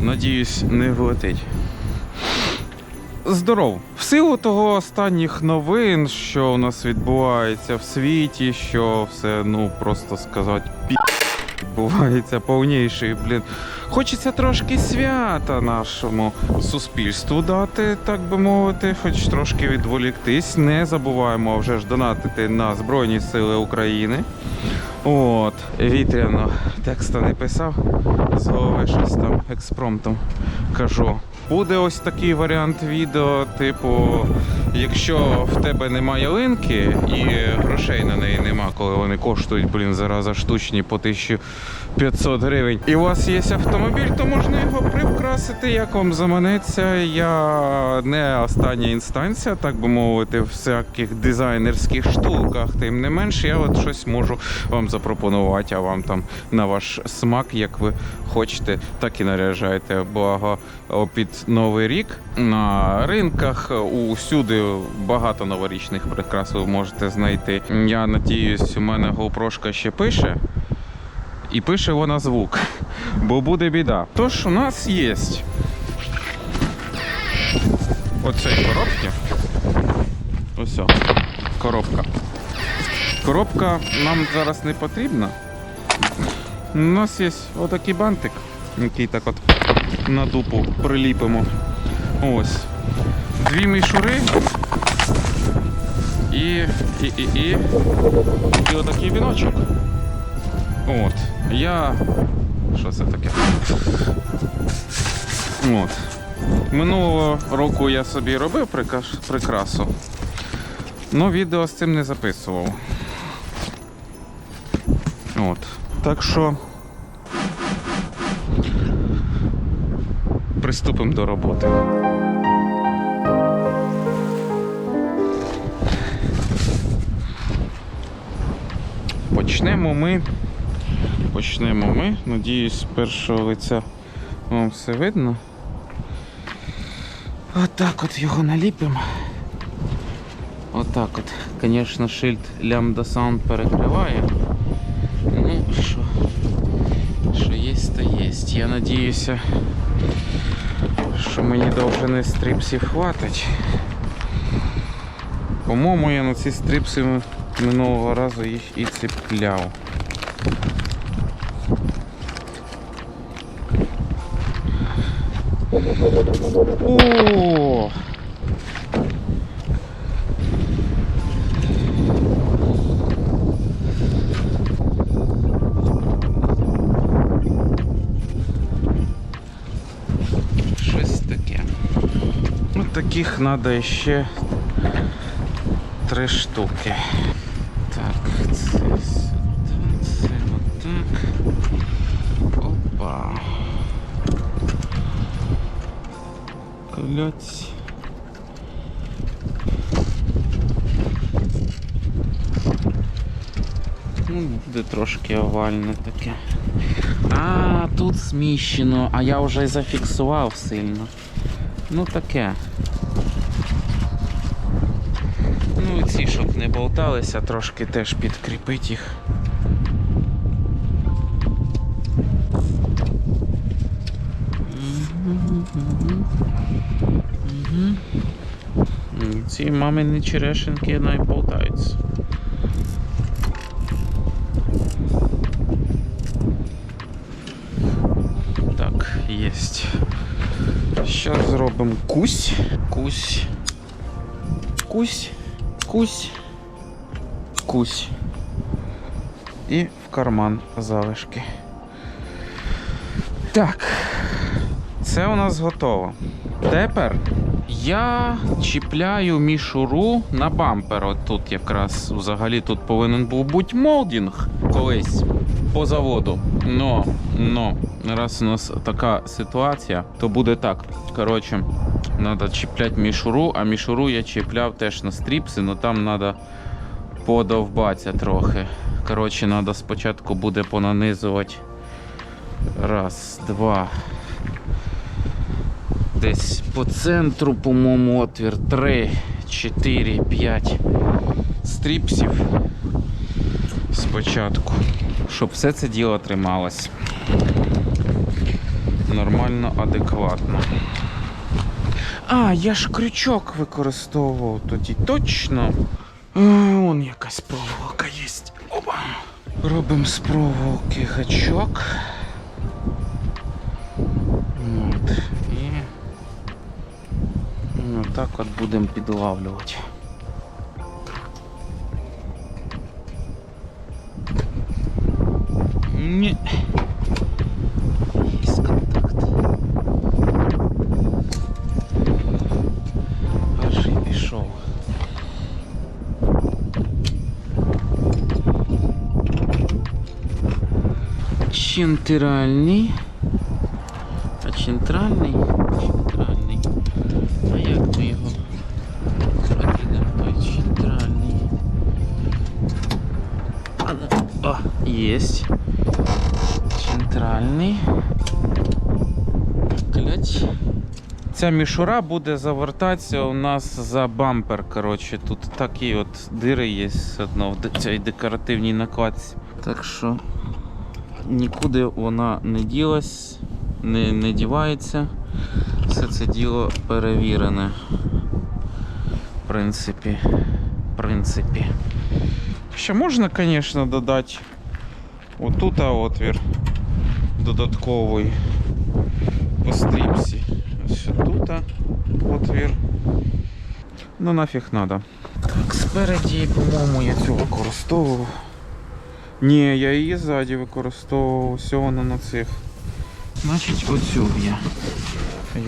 Надіюсь, не влетить. Здоров. В силу того останніх новин, що у нас відбувається в світі, що все, ну просто сказати, пі відбувається повніший, блін. Хочеться трошки свята нашому суспільству дати, так би мовити, хоч трошки відволіктись. Не забуваємо вже ж донатити на Збройні Сили України. От, вітряно текста не писав, з щось там експромтом кажу. Буде ось такий варіант відео, типу, якщо в тебе немає ялинки і грошей на неї нема, коли вони коштують, блін, зараза штучні по 1500 гривень. І у вас є автомобіль, то можна його прикрасити, як вам заманеться. Я не остання інстанція, так би мовити, в всяких дизайнерських штуках. Тим не менш, я от щось можу вам запропонувати, а вам там на ваш смак, як ви хочете, так і наряжайте. Благо під Новий рік на ринках усюди багато новорічних прикрас ви можете знайти. Я надіюсь, у мене GoPro ще пише. І пише вона звук, бо буде біда. Тож у нас є оцей коробки. Ось коробка. Коробка нам зараз не потрібна. У нас є отакий бантик, який так от на дупу приліпимо. Ось. Дві мішури. І, і, і, і, і отакий віночок. От. Я. Що це таке? От. Минулого року я собі робив прикрасу. але відео з цим не записував. От. Так що. Приступимо до роботи. Почнемо ми. Почнемо ми. Надіюсь, з першого лиця вам все видно. Отак от його наліпимо. Отак от. Звісно, шильд Lambda Sound перекриває. Ну, що, що є, то є. Я надіюся, що мені довжини стрипсів хватить. По-моєму, я на ці стрипси минулого разу їх і цепляв. О! Щось таке. Ну, таких треба ще три штуки. Кольоць. Ну, буде трошки овальне таке. А, тут зміщено, а я вже зафіксував сильно. Ну таке. Ну і ці, щоб не болталися, трошки теж підкріпить їх. Ці мамині черешенки навіть болтаються. Так, єсть. Зараз зробимо кусь, кусь, кусь, кусь, кусь. І в карман залишки. Так, це у нас готово. Тепер я чіпляю мішуру на бампер. От тут якраз взагалі тут повинен був бути молдінг колись по заводу. Но, но, раз у нас така ситуація, то буде так. Коротше, треба чіпляти мішуру, а мішуру я чіпляв теж на стріпси, але там треба подовбатися трохи. Коротше, треба спочатку буде понанизувати Раз, два. Десь по центру, по-моєму, отвір. Три, чотири, п'ять стріпсів спочатку. Щоб все це діло трималось. Нормально, адекватно. А, я ж крючок використовував тоді. Точно. А, вон якась проволока є. Опа. Робимо з проволоки гачок. так от будемо підлавлювати. Ні. Є контакт. Аж і пішов. Центральний. А центральний? Центральний. О. Центральний. Клять. Ця мішура буде завертатися у нас за бампер. Коротше, тут такі от дири є одно в цій декоративній накладці. Так що нікуди вона не ділась, не, не дівається. Все це діло перевірене. В принципі. В принципі. Ще можна, звісно, додати отут отвір додатковий по стріпсі. Ось тут отвір. Ну нафіг надо. Так, спереді, по-моєму, я цю використовував. Ні, я її ззаді використовував. Все воно на цих. Значить, оцю я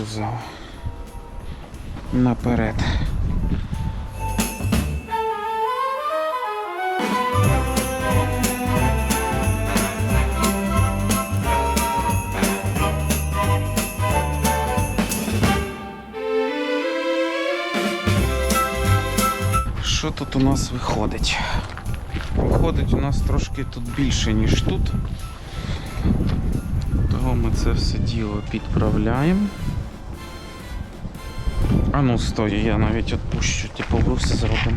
юзав. Наперед. Тут у нас виходить? Виходить у нас трошки тут більше, ніж тут. Того ми це все діло підправляємо. А ну стой, я навіть відпущу, типу брус зробимо.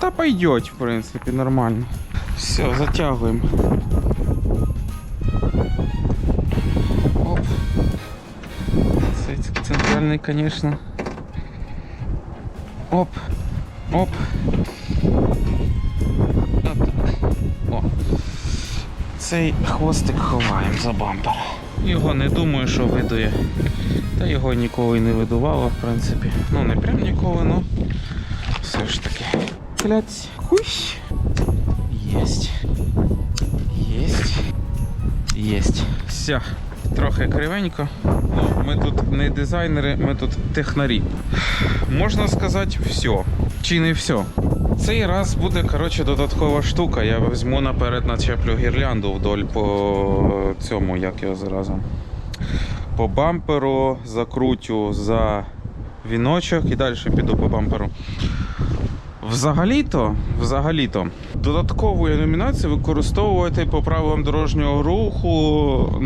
Та пойдет, в принципе, нормально. Все, затягиваем. Оп. Центральный, конечно. Оп. Оп. Отак. О. Цей хвостик ховаємо за бампер. Його не думаю, що видує. Та його ніколи не видувало, в принципі. Ну, не прям ніколи, ну все ж таки. Блять. Хусь. Єсть. Єсть. Єсть. Все. Трохи кривенько. Ну, ми тут не дизайнери, ми тут технарі. Можна сказати, все. Чи не все. Цей раз буде коротше, додаткова штука. Я візьму наперед начеплю гірлянду вдоль по цьому, як його зразу. По бамперу закрутю за віночок і далі піду по бамперу. Взагалі-то, взагалі-то, додаткову ілюмінацію використовувати по правилам дорожнього руху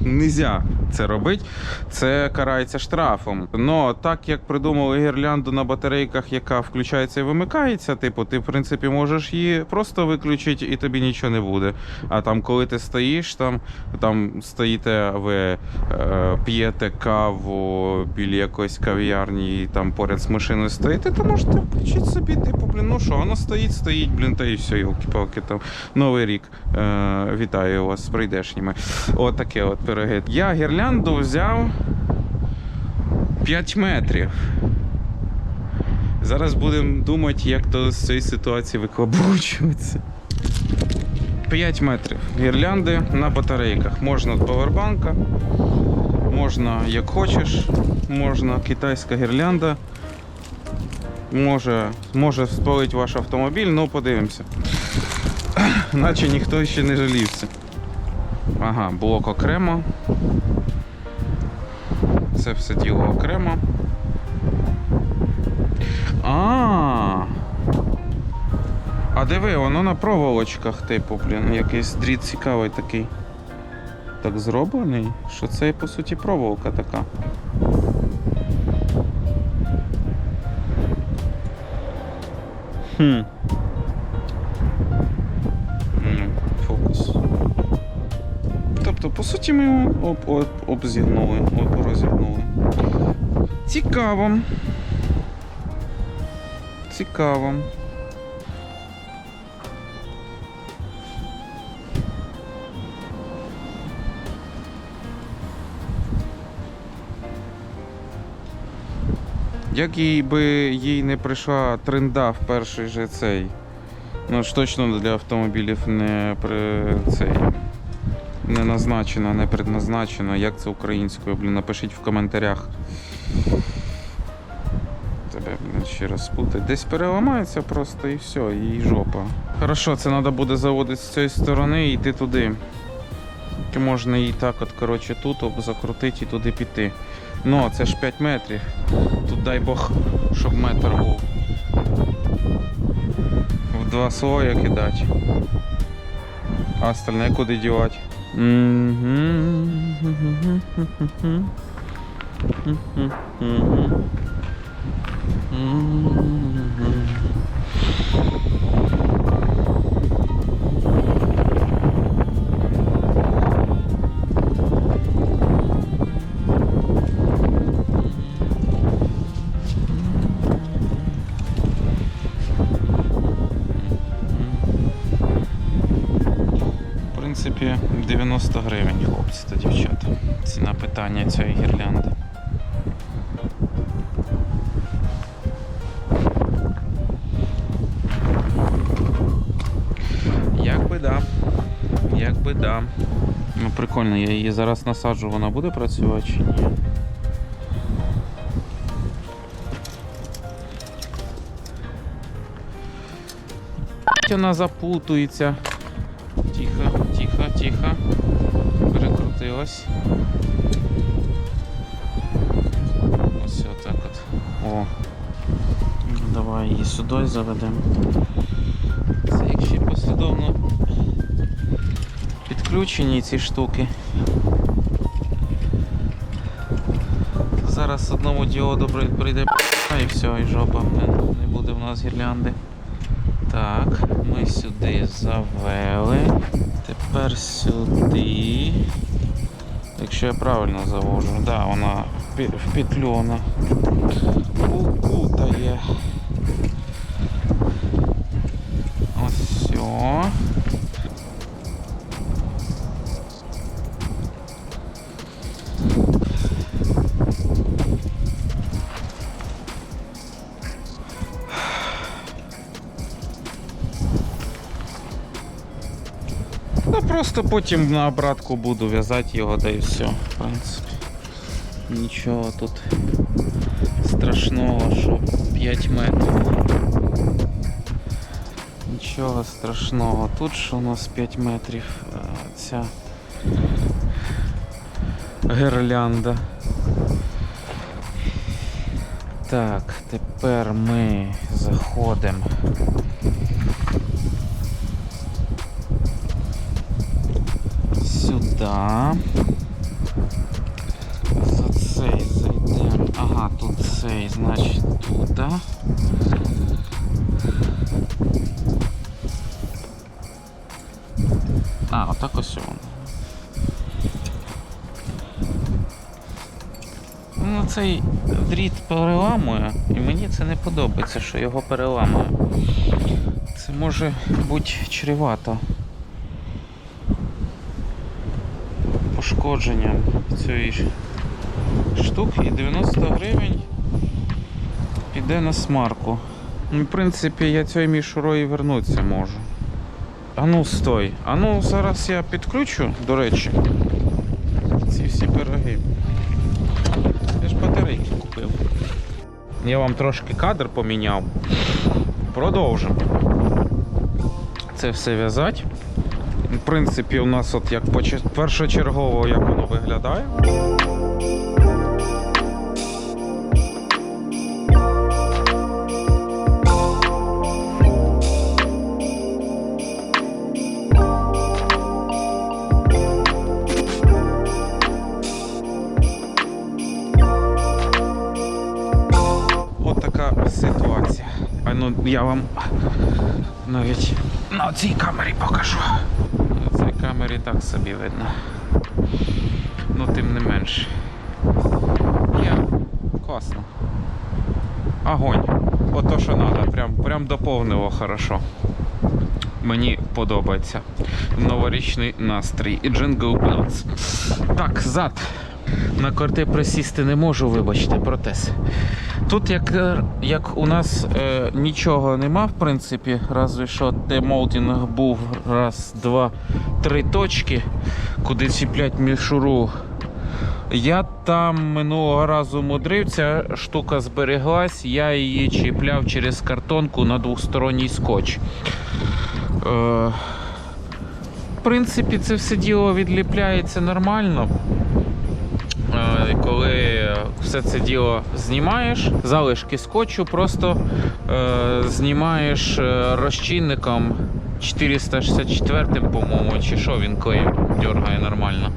нельзя це робити. Це карається штрафом. Но так як придумали гірлянду на батарейках, яка включається і вимикається, типу, ти в принципі можеш її просто виключити і тобі нічого не буде. А там, коли ти стоїш, там, там стоїте, ви е, п'єте каву біля якоїсь кав'ярні, і там поряд з машиною стоїте, то можете включити собі, типу, блін, ну що, воно стоїть, стоїть, блін, та і все, йолки-палки там. Новий рік. Е, вітаю вас з прийдешніми. От от пироги. Я гірлянду взяв 5 метрів. Зараз будемо думати, як то з цієї ситуації виклабучуватися. 5 метрів гірлянди на батарейках. Можна від павербанка, можна як хочеш, можна китайська гірлянда. Може, може спалити ваш автомобіль, ну подивимося. наче ніхто ще не жалівся. Ага, блок окремо. Це все діло окремо. А. А диви, воно на проволочках, типу, блін, якийсь дріт цікавий такий. Так зроблений, що це по суті проволока така. Хм. Суті, ми його об, об, обзігнули, об, розігнули. Цікаво. Цікаво. Як їй би їй не прийшла тренда в перший же цей. Ну ж точно для автомобілів не при цей. Не назначено, не предназначено. Як це українською? Блін, напишіть в коментарях. Тебе блін, ще раз спутать. Десь переламається просто і все, і жопа. Хорошо, це треба буде заводити з цієї сторони і йти туди. Можна її так от, коротше, тут закрутити і туди піти. Ну, це ж 5 метрів. Тут дай Бог, щоб метр був. В два слоя кидати. А остальне куди дівати? В би да. Ну прикольно, я її зараз насаджу, вона буде працювати чи ні? Вона запутується. Тихо, тихо, тихо. Перекрутилась. Ось отак от. О. Давай її сюди заведемо. Підключені ці штуки. Зараз одному діоду при- прийде і все, і жопа. Не буде в нас гірлянди. Так, ми сюди завели. Тепер сюди. Якщо я правильно завожу, так, да, вона пі- в петлю вона укутає. Ось все. Просто потім на обратку буду в'язати його, да і все, в принципі. Нічого тут страшного, що 5 метрів. Нічого страшного. Тут що у нас 5 метрів ця гірлянда. Так, тепер ми заходимо. Сюди. За цей зайдемо. Ага, тут цей, значить туди. А, отак ось воно. Ну, цей дріт переламує, і мені це не подобається, що його переламує. Це може бути чревато. Пошкодженням цієї штуки і 90 гривень піде на смарку. Ну, В принципі, я цією мішурою вернутися можу. А ну стой. А ну зараз я підключу, до речі. Ці всі пироги. Я ж батарейки купив. Я вам трошки кадр поміняв. Продовжимо. це все в'язати. Принципі, у нас от як першочергово, як воно виглядає. Ситуація. А ну я вам навіть на цій камері покажу. Камері так собі видно. Ну, тим не менше. Є, класно. Огонь. Ото що треба, прям, прям доповнило хорошо. Мені подобається. Новорічний настрій. І Джингл Bells. Так, зад. На корти присісти не можу, вибачте, протез. Тут, як, е, як у нас е, нічого нема, в принципі, разве що демолдинг був раз, два, три точки, куди чіплять мішуру. Я там минулого разу мудрив, ця штука збереглась, я її чіпляв через картонку на двосторонній скотч. Е, в принципі, це все діло відліпляється нормально. Е, коли все це діло знімаєш, залишки скотчу просто е, знімаєш е, розчинником 464, по-моєму, чи що він клеїв, дергає нормально.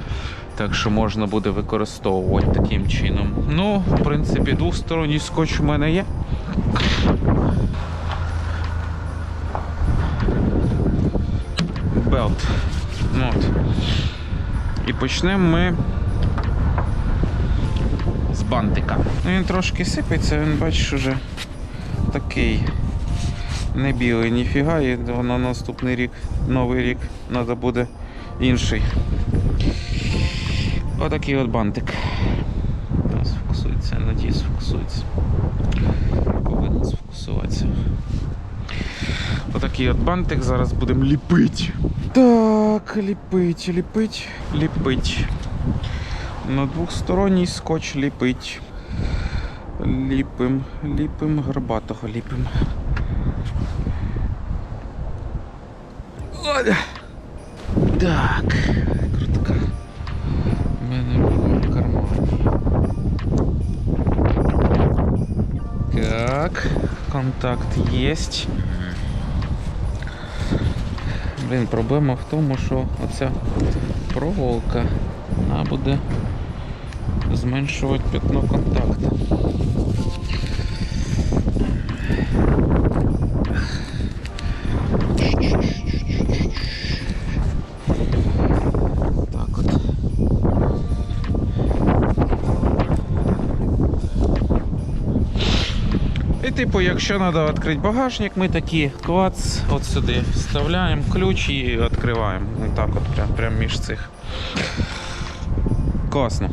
Так що можна буде використовувати таким чином. Ну, в принципі, двосторонній скотч у мене є. Белт. От. І почнемо ми бантика. Ну, Він трошки сипеться, він бачиш уже такий не білий, ніфіга, і на наступний рік, новий рік, треба буде інший. Отакий от бантик. Та, Сфокусується, я надіюсь, сфокусується. Повинен сфокусуватися. Отакий от бантик зараз будемо ліпити. Так, ліпить, ліпить, ліпить. На двохсторонній скотч ліпить. Ліпим, ліпим, горбатого ліпим. Оля. Так, крутка. У мене в кармані. Так, контакт есть. Блін, проблема в тому, що оця проволока вона буде зменшувати пятно контакту. І типу, якщо треба відкрити багажник, ми такі клац от сюди вставляємо ключ і відкриваємо. Так от, прям, прям між цих. Класно.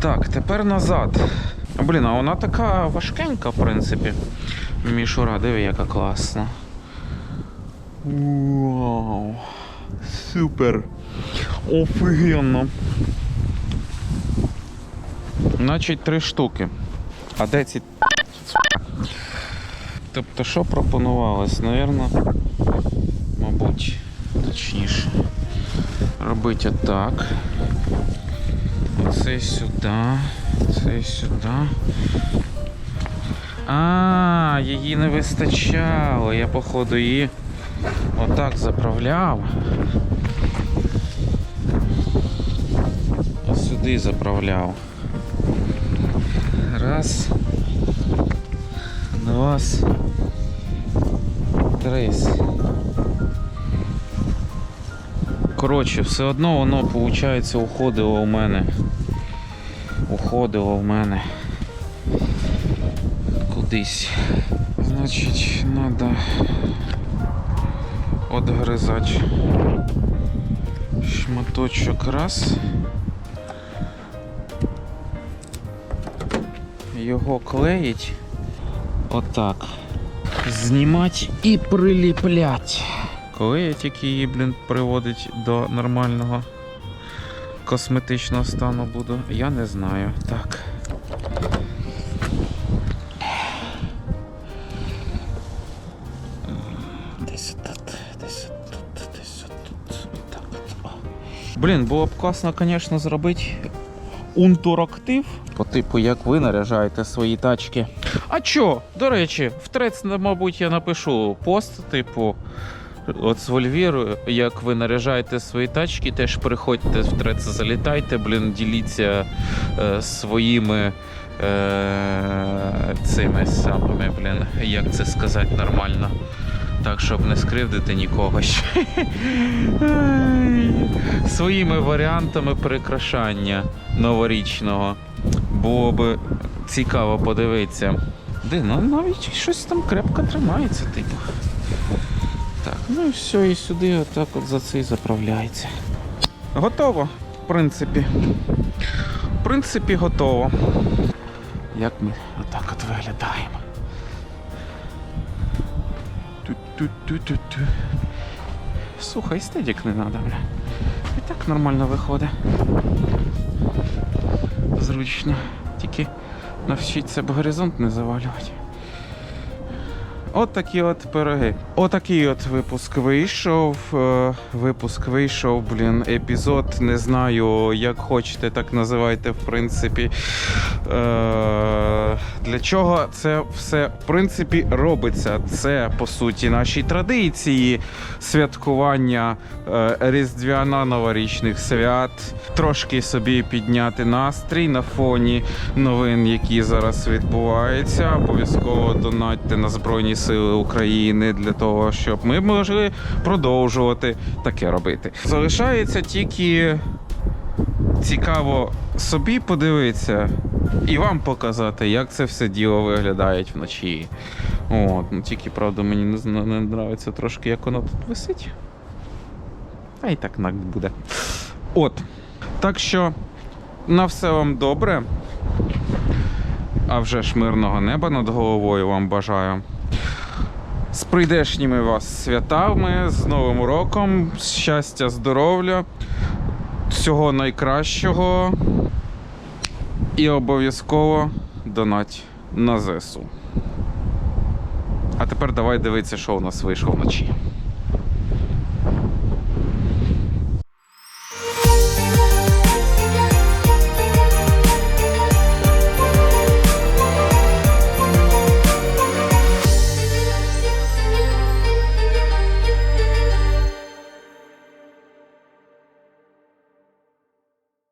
Так, тепер назад. Блін, а вона така важкенька, в принципі. Мішура, диви, яка класна. Вау. Супер. Офігенно. Значить, три штуки. А де ці. Тобто, що пропонувалось? Навірно, мабуть, точніше. Робити отак. Оце сюди. Це сюди. А, її не вистачало. Я, походу, її отак заправляв. Ось сюди заправляв. Раз. Два. Три. Коротше, все одно воно, виходить, уходило у мене. Уходило в мене. Кудись. Значить, треба отгризати шматочок раз. Його клеїть. Отак. Знімати і приліплять. Коли тільки її, блін, приводить до нормального косметичного стану буду, я не знаю. Так. Десь тут, десь тут, десь тут. Блін, було б класно, звісно, зробити унтурактив. По типу, як ви наряжаєте свої тачки. А чо? До речі, в трец, мабуть, я напишу пост, типу, От з Вольвіру, як ви наряжаєте свої тачки, теж приходьте в трец, залітайте, блін, діліться е, своїми е, цими самими, блін, як це сказати нормально. Так, щоб не скривдити нікого ще. Своїми варіантами прикрашання новорічного. Було би цікаво подивитися. Де, навіть щось там крепко тримається, типу. Так, ну і все, і сюди отак от за це і заправляється. Готово, в принципі. В принципі, готово. Як ми отак от виглядаємо. Ту-ту-ту-ту-ту. Слухай, стедік не треба, бля. І так нормально виходить. Зручно. Тільки навчіться б горизонт не завалювати. От такі от пироги. Отакий от випуск вийшов. Е, Випуск вийшов, блін, епізод. Не знаю, як хочете, так називайте, в принципі. Е, Для чого це все в принципі робиться? Це по суті наші традиції святкування е, різдвяно-новорічних свят, трошки собі підняти настрій на фоні новин, які зараз відбуваються. Обов'язково донатьте на Збройні Сили України для того, щоб ми могли продовжувати таке робити. Залишається тільки цікаво собі подивитися і вам показати, як це все діло виглядає вночі. От, ну тільки правда мені не, не нравиться трошки, як воно тут висить. А і так буде. От. Так що на все вам добре. А вже ж мирного неба над головою вам бажаю. З прийдешніми вас святами, з Новим роком, щастя, здоров'я, всього найкращого. І обов'язково донать на ЗСУ. А тепер давай дивитися, що у нас вийшло вночі.